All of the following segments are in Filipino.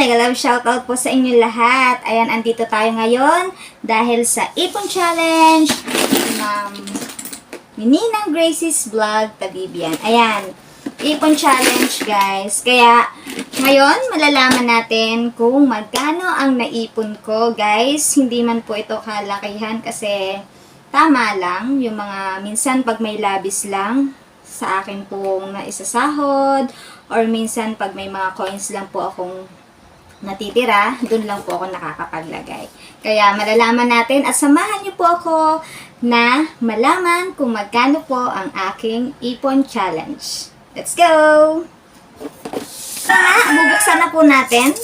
mega love shoutout po sa inyo lahat. Ayan, andito tayo ngayon dahil sa Ipon Challenge. Ma'am Mininang Gracie's Vlog Tabibian. Ayan, Ipon Challenge guys. Kaya ngayon malalaman natin kung magkano ang naipon ko guys. Hindi man po ito kalakihan kasi tama lang. Yung mga minsan pag may labis lang sa akin pong naisasahod or minsan pag may mga coins lang po akong natitira, dun lang po ako nakakapaglagay. Kaya malalaman natin at samahan niyo po ako na malaman kung magkano po ang aking ipon challenge. Let's go! Tara, bubuksan na po natin.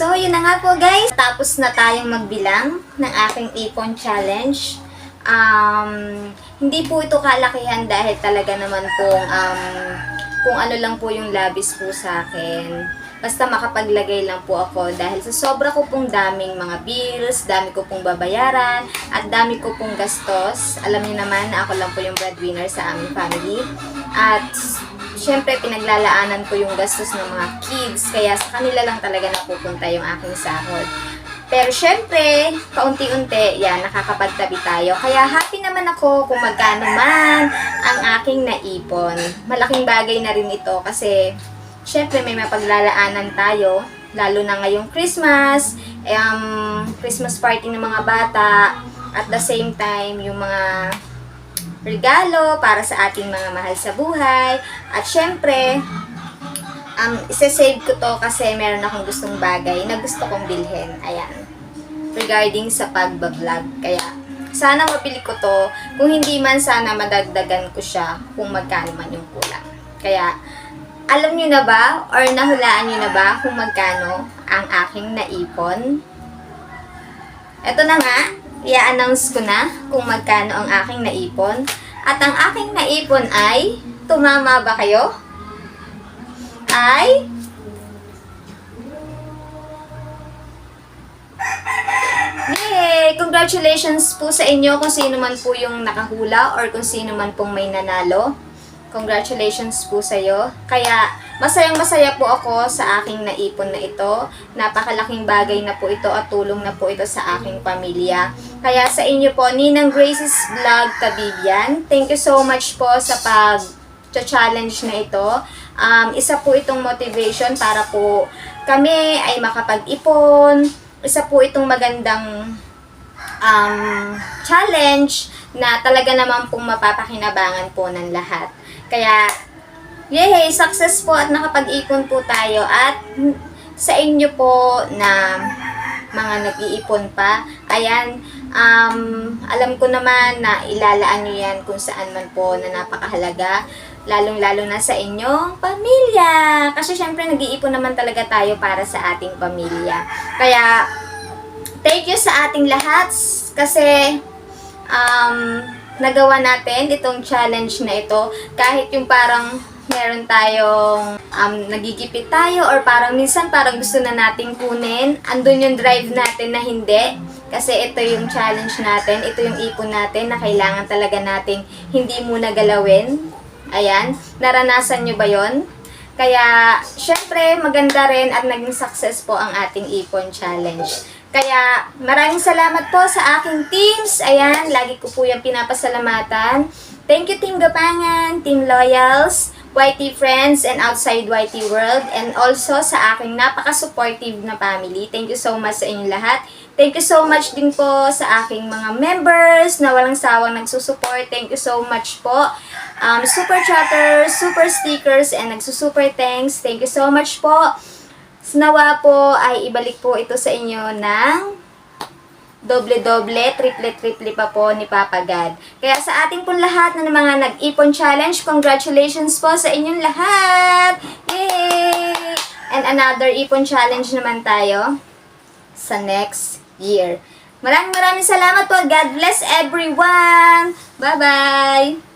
So, yun na nga po guys. Tapos na tayong magbilang ng aking ipon challenge. Um, hindi po ito kalakihan dahil talaga naman pong um, kung ano lang po yung labis po sa akin. Basta makapaglagay lang po ako dahil sa sobra ko pong daming mga bills, dami ko pong babayaran, at dami ko pong gastos. Alam niyo naman na ako lang po yung breadwinner sa aming family. At syempre pinaglalaanan ko yung gastos ng mga kids, kaya sa kanila lang talaga napupunta yung aking sahod. Pero syempre, kaunti-unti, yan, nakakapagtabi tayo. Kaya happy naman ako kung magkano man ang aking naipon. Malaking bagay na rin ito kasi syempre may mapaglalaanan tayo. Lalo na ngayong Christmas, um, Christmas party ng mga bata, at the same time, yung mga regalo para sa ating mga mahal sa buhay. At syempre, um, isa-save ko to kasi meron akong gustong bagay na gusto kong bilhin. Ayan. Regarding sa pagbablog. Kaya, sana mabili ko to. Kung hindi man, sana madagdagan ko siya kung magkano man yung kulang. Kaya, alam nyo na ba or nahulaan nyo na ba kung magkano ang aking naipon? Ito na nga, i-announce ko na kung magkano ang aking naipon. At ang aking naipon ay, tumama ba kayo? Ay, Yay! Congratulations po sa inyo kung sino man po yung nakahula or kung sino man pong may nanalo. Congratulations po sa iyo. Kaya masayang masaya po ako sa aking naipon na ito. Napakalaking bagay na po ito at tulong na po ito sa aking pamilya. Kaya sa inyo po, Ninang Grace's Vlog Kabibian, thank you so much po sa pag challenge na ito. Um, isa po itong motivation para po kami ay makapag-ipon. Isa po itong magandang um, challenge na talaga naman pong mapapakinabangan po ng lahat. Kaya, yay! Success po at nakapag-ipon po tayo at sa inyo po na mga nag-iipon pa, ayan, um, alam ko naman na ilalaan nyo yan kung saan man po na napakahalaga, lalong-lalo na sa inyong pamilya. Kasi syempre, nag-iipon naman talaga tayo para sa ating pamilya. Kaya, thank you sa ating lahat kasi um, nagawa natin itong challenge na ito. Kahit yung parang meron tayong um, nagigipit tayo or parang minsan parang gusto na nating kunin, andun yung drive natin na hindi. Kasi ito yung challenge natin, ito yung ipon natin na kailangan talaga nating hindi muna galawin. Ayan, naranasan nyo ba yon? Kaya, syempre, maganda rin at naging success po ang ating ipon challenge. Kaya, maraming salamat po sa aking teams. Ayan, lagi ko po yung pinapasalamatan. Thank you, Team Gapangan, Team Loyals, YT Friends, and outside YT World, and also sa aking napaka-supportive na family. Thank you so much sa inyong lahat. Thank you so much din po sa aking mga members na walang sawang nagsusupport. Thank you so much po. Um, super chatters, super stickers, and nagsusuper thanks. Thank you so much po. Nawa po ay ibalik po ito sa inyo ng doble-doble, triple-triple pa po ni Papa God. Kaya sa ating pong lahat na mga nag-ipon challenge, congratulations po sa inyong lahat! Yay! And another ipon challenge naman tayo sa next year. Maraming maraming salamat po. God bless everyone! Bye-bye!